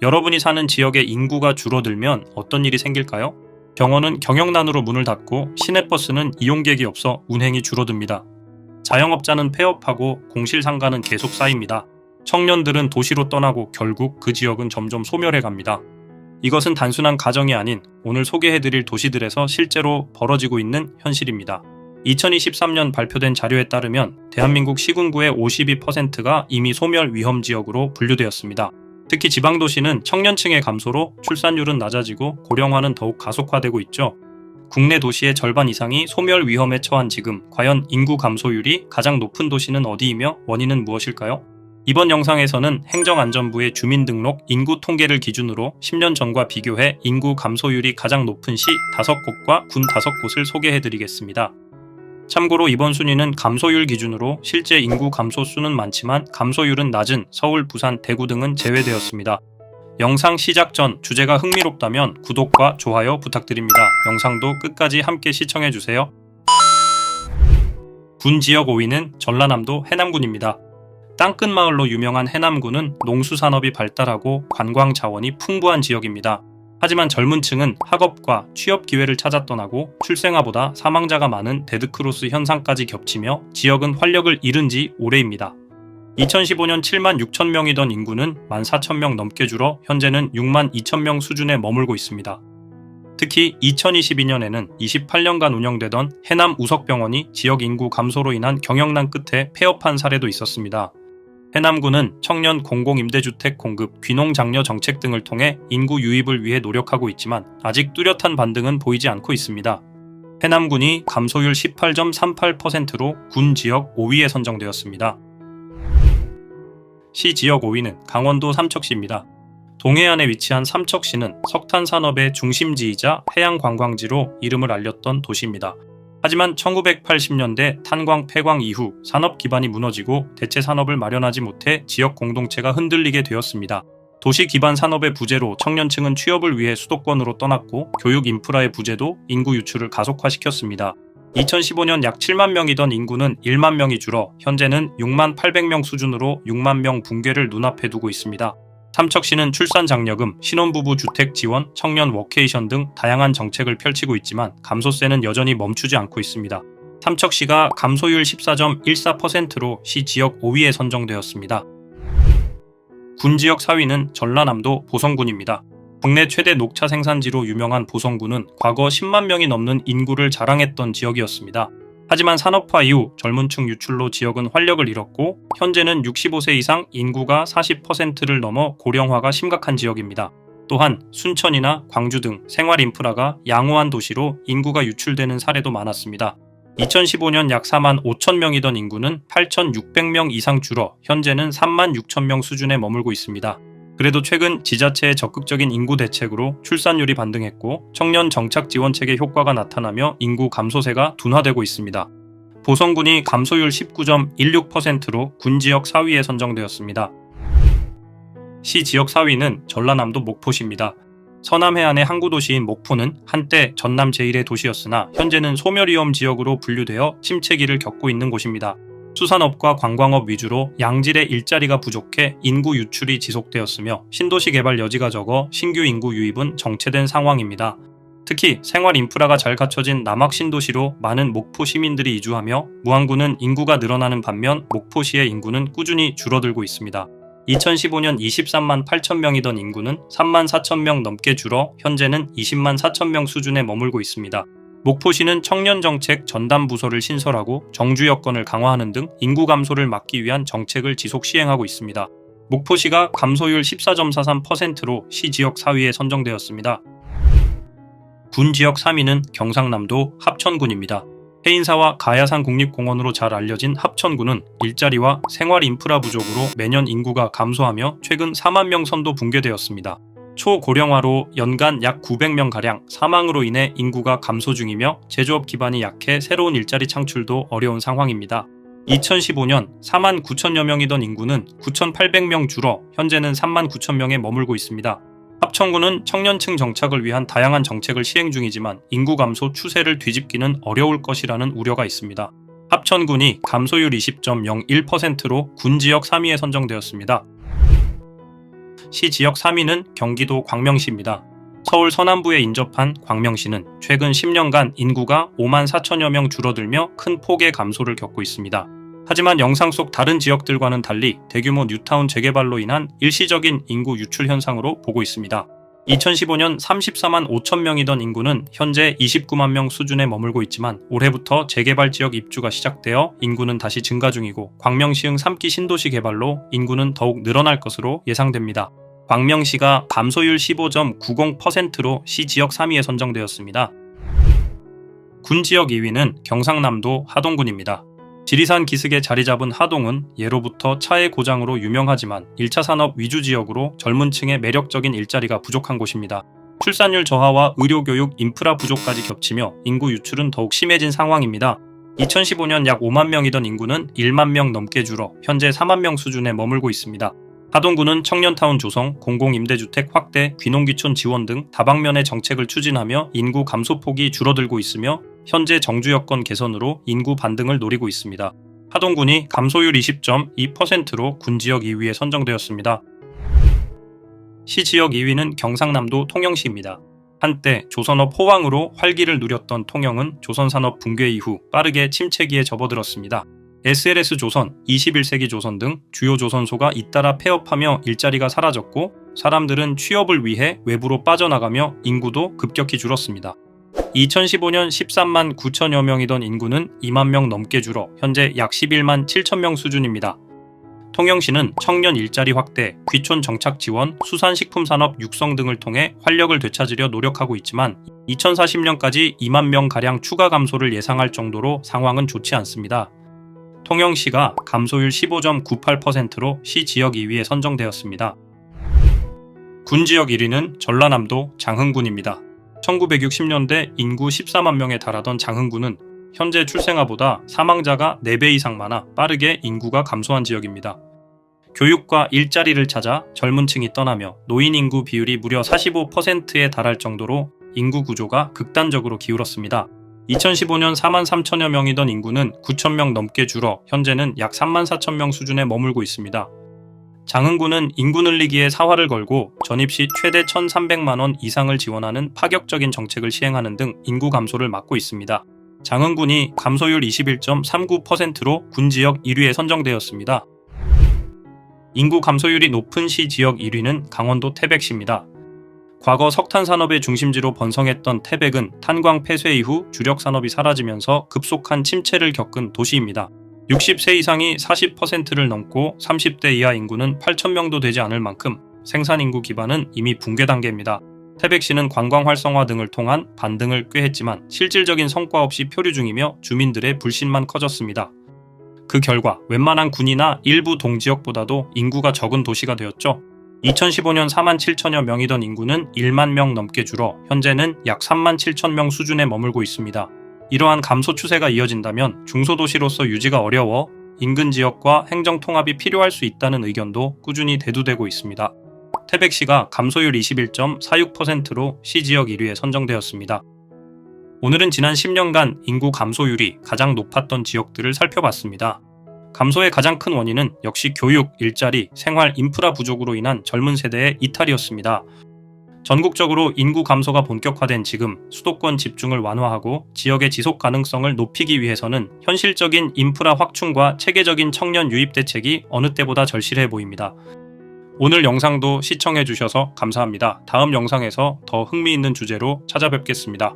여러분이 사는 지역의 인구가 줄어들면 어떤 일이 생길까요? 병원은 경영난으로 문을 닫고 시내버스는 이용객이 없어 운행이 줄어듭니다. 자영업자는 폐업하고 공실상가는 계속 쌓입니다. 청년들은 도시로 떠나고 결국 그 지역은 점점 소멸해 갑니다. 이것은 단순한 가정이 아닌 오늘 소개해드릴 도시들에서 실제로 벌어지고 있는 현실입니다. 2023년 발표된 자료에 따르면 대한민국 시군구의 52%가 이미 소멸 위험 지역으로 분류되었습니다. 특히 지방 도시는 청년층의 감소로 출산율은 낮아지고 고령화는 더욱 가속화되고 있죠. 국내 도시의 절반 이상이 소멸 위험에 처한 지금 과연 인구 감소율이 가장 높은 도시는 어디이며 원인은 무엇일까요? 이번 영상에서는 행정안전부의 주민등록 인구 통계를 기준으로 10년 전과 비교해 인구 감소율이 가장 높은 시 5곳과 군 5곳을 소개해드리겠습니다. 참고로 이번 순위는 감소율 기준으로 실제 인구 감소 수는 많지만 감소율은 낮은 서울, 부산, 대구 등은 제외되었습니다. 영상 시작 전 주제가 흥미롭다면 구독과 좋아요 부탁드립니다. 영상도 끝까지 함께 시청해주세요. 군 지역 5위는 전라남도 해남군입니다. 땅끝 마을로 유명한 해남군은 농수산업이 발달하고 관광 자원이 풍부한 지역입니다. 하지만 젊은 층은 학업과 취업 기회를 찾아 떠나고 출생아보다 사망자가 많은 데드크로스 현상까지 겹치며 지역은 활력을 잃은 지 오래입니다. 2015년 7만 6천 명이던 인구는 1만 4천 명 넘게 줄어 현재는 6만 2천 명 수준에 머물고 있습니다. 특히 2022년에는 28년간 운영되던 해남 우석병원이 지역 인구 감소로 인한 경영난 끝에 폐업한 사례도 있었습니다. 해남군은 청년 공공임대주택 공급, 귀농장려 정책 등을 통해 인구 유입을 위해 노력하고 있지만 아직 뚜렷한 반등은 보이지 않고 있습니다. 해남군이 감소율 18.38%로 군 지역 5위에 선정되었습니다. 시 지역 5위는 강원도 삼척시입니다. 동해안에 위치한 삼척시는 석탄 산업의 중심지이자 해양 관광지로 이름을 알렸던 도시입니다. 하지만 1980년대 탄광 폐광 이후 산업 기반이 무너지고 대체 산업을 마련하지 못해 지역 공동체가 흔들리게 되었습니다. 도시 기반 산업의 부재로 청년층은 취업을 위해 수도권으로 떠났고 교육 인프라의 부재도 인구 유출을 가속화시켰습니다. 2015년 약 7만 명이던 인구는 1만 명이 줄어 현재는 6만 800명 수준으로 6만 명 붕괴를 눈앞에 두고 있습니다. 삼척시는 출산 장려금, 신혼부부 주택 지원, 청년 워케이션 등 다양한 정책을 펼치고 있지만 감소세는 여전히 멈추지 않고 있습니다. 삼척시가 감소율 14.14%로 시 지역 5위에 선정되었습니다. 군 지역 4위는 전라남도 보성군입니다. 국내 최대 녹차 생산지로 유명한 보성군은 과거 10만 명이 넘는 인구를 자랑했던 지역이었습니다. 하지만 산업화 이후 젊은 층 유출로 지역은 활력을 잃었고 현재는 65세 이상 인구가 40%를 넘어 고령화가 심각한 지역입니다. 또한 순천이나 광주 등 생활 인프라가 양호한 도시로 인구가 유출되는 사례도 많았습니다. 2015년 약 4만 5천 명이던 인구는 8,600명 이상 줄어 현재는 3만 6천 명 수준에 머물고 있습니다. 그래도 최근 지자체의 적극적인 인구 대책으로 출산율이 반등했고 청년 정착 지원 체계 효과가 나타나며 인구 감소세가 둔화되고 있습니다. 보성군이 감소율 19.16%로 군 지역 4위에 선정되었습니다. 시 지역 4위는 전라남도 목포시입니다. 서남 해안의 항구 도시인 목포는 한때 전남 제1의 도시였으나 현재는 소멸 위험 지역으로 분류되어 침체기를 겪고 있는 곳입니다. 수산업과 관광업 위주로 양질의 일자리가 부족해 인구 유출이 지속되었으며 신도시 개발 여지가 적어 신규 인구 유입은 정체된 상황입니다. 특히 생활 인프라가 잘 갖춰진 남학 신도시로 많은 목포 시민들이 이주하며 무안구는 인구가 늘어나는 반면 목포시의 인구는 꾸준히 줄어들고 있습니다. 2015년 23만 8천 명이던 인구는 3만 4천 명 넘게 줄어 현재는 20만 4천 명 수준에 머물고 있습니다. 목포시는 청년정책 전담부서를 신설하고 정주 여건을 강화하는 등 인구 감소를 막기 위한 정책을 지속 시행하고 있습니다. 목포시가 감소율 14.43%로 시 지역 4위에 선정되었습니다. 군 지역 3위는 경상남도 합천군입니다. 해인사와 가야산 국립공원으로 잘 알려진 합천군은 일자리와 생활 인프라 부족으로 매년 인구가 감소하며 최근 4만 명 선도 붕괴되었습니다. 초고령화로 연간 약 900명가량 사망으로 인해 인구가 감소 중이며 제조업 기반이 약해 새로운 일자리 창출도 어려운 상황입니다. 2015년 4만 9천여 명이던 인구는 9,800명 줄어 현재는 3만 9천 명에 머물고 있습니다. 합천군은 청년층 정착을 위한 다양한 정책을 시행 중이지만 인구 감소 추세를 뒤집기는 어려울 것이라는 우려가 있습니다. 합천군이 감소율 20.01%로 군 지역 3위에 선정되었습니다. 시 지역 3위는 경기도 광명시입니다. 서울 서남부에 인접한 광명시는 최근 10년간 인구가 5만 4천여 명 줄어들며 큰 폭의 감소를 겪고 있습니다. 하지만 영상 속 다른 지역들과는 달리 대규모 뉴타운 재개발로 인한 일시적인 인구 유출 현상으로 보고 있습니다. 2015년 34만 5천 명이던 인구는 현재 29만 명 수준에 머물고 있지만 올해부터 재개발 지역 입주가 시작되어 인구는 다시 증가 중이고 광명시흥 3기 신도시 개발로 인구는 더욱 늘어날 것으로 예상됩니다. 광명시가 감소율 15.90%로 시 지역 3위에 선정되었습니다. 군 지역 2위는 경상남도 하동군입니다. 지리산 기슭에 자리 잡은 하동은 예로부터 차의 고장으로 유명하지만 1차 산업 위주 지역으로 젊은 층의 매력적인 일자리가 부족한 곳입니다. 출산율 저하와 의료교육 인프라 부족까지 겹치며 인구 유출은 더욱 심해진 상황입니다. 2015년 약 5만 명이던 인구는 1만 명 넘게 줄어 현재 4만 명 수준에 머물고 있습니다. 하동구는 청년타운 조성, 공공임대주택 확대, 귀농귀촌 지원 등 다방면의 정책을 추진하며 인구 감소폭이 줄어들고 있으며 현재 정주 여건 개선으로 인구 반등을 노리고 있습니다. 하동군이 감소율 20.2%로 군 지역 2위에 선정되었습니다. 시 지역 2위는 경상남도 통영시입니다. 한때 조선업 호황으로 활기를 누렸던 통영은 조선산업 붕괴 이후 빠르게 침체기에 접어들었습니다. SLS 조선, 21세기 조선 등 주요 조선소가 잇따라 폐업하며 일자리가 사라졌고 사람들은 취업을 위해 외부로 빠져나가며 인구도 급격히 줄었습니다. 2015년 13만 9천여 명이던 인구는 2만 명 넘게 줄어 현재 약 11만 7천 명 수준입니다. 통영시는 청년 일자리 확대, 귀촌 정착 지원, 수산식품 산업 육성 등을 통해 활력을 되찾으려 노력하고 있지만 2040년까지 2만 명 가량 추가 감소를 예상할 정도로 상황은 좋지 않습니다. 통영시가 감소율 15.98%로 시 지역 2위에 선정되었습니다. 군 지역 1위는 전라남도 장흥군입니다. 1960년대 인구 14만 명에 달하던 장흥군은 현재 출생아보다 사망자가 4배 이상 많아 빠르게 인구가 감소한 지역입니다. 교육과 일자리를 찾아 젊은 층이 떠나며 노인 인구 비율이 무려 45%에 달할 정도로 인구 구조가 극단적으로 기울었습니다. 2015년 4만 3천여 명이던 인구는 9천 명 넘게 줄어 현재는 약 3만 4천 명 수준에 머물고 있습니다. 장흥군은 인구 늘리기에 사활을 걸고 전입시 최대 1,300만 원 이상을 지원하는 파격적인 정책을 시행하는 등 인구 감소를 막고 있습니다. 장흥군이 감소율 21.39%로 군 지역 1위에 선정되었습니다. 인구 감소율이 높은 시 지역 1위는 강원도 태백시입니다. 과거 석탄 산업의 중심지로 번성했던 태백은 탄광 폐쇄 이후 주력 산업이 사라지면서 급속한 침체를 겪은 도시입니다. 60세 이상이 40%를 넘고 30대 이하 인구는 8천명도 되지 않을 만큼 생산 인구 기반은 이미 붕괴 단계입니다. 태백시는 관광 활성화 등을 통한 반등을 꾀했지만 실질적인 성과 없이 표류 중이며 주민들의 불신만 커졌습니다. 그 결과 웬만한 군이나 일부 동지역보다도 인구가 적은 도시가 되었죠. 2015년 4만 7천여 명이던 인구는 1만 명 넘게 줄어 현재는 약 3만 7천 명 수준에 머물고 있습니다. 이러한 감소 추세가 이어진다면 중소도시로서 유지가 어려워 인근 지역과 행정 통합이 필요할 수 있다는 의견도 꾸준히 대두되고 있습니다. 태백시가 감소율 21.46%로 시 지역 1위에 선정되었습니다. 오늘은 지난 10년간 인구 감소율이 가장 높았던 지역들을 살펴봤습니다. 감소의 가장 큰 원인은 역시 교육, 일자리, 생활, 인프라 부족으로 인한 젊은 세대의 이탈이었습니다. 전국적으로 인구 감소가 본격화된 지금 수도권 집중을 완화하고 지역의 지속 가능성을 높이기 위해서는 현실적인 인프라 확충과 체계적인 청년 유입 대책이 어느 때보다 절실해 보입니다. 오늘 영상도 시청해 주셔서 감사합니다. 다음 영상에서 더 흥미있는 주제로 찾아뵙겠습니다.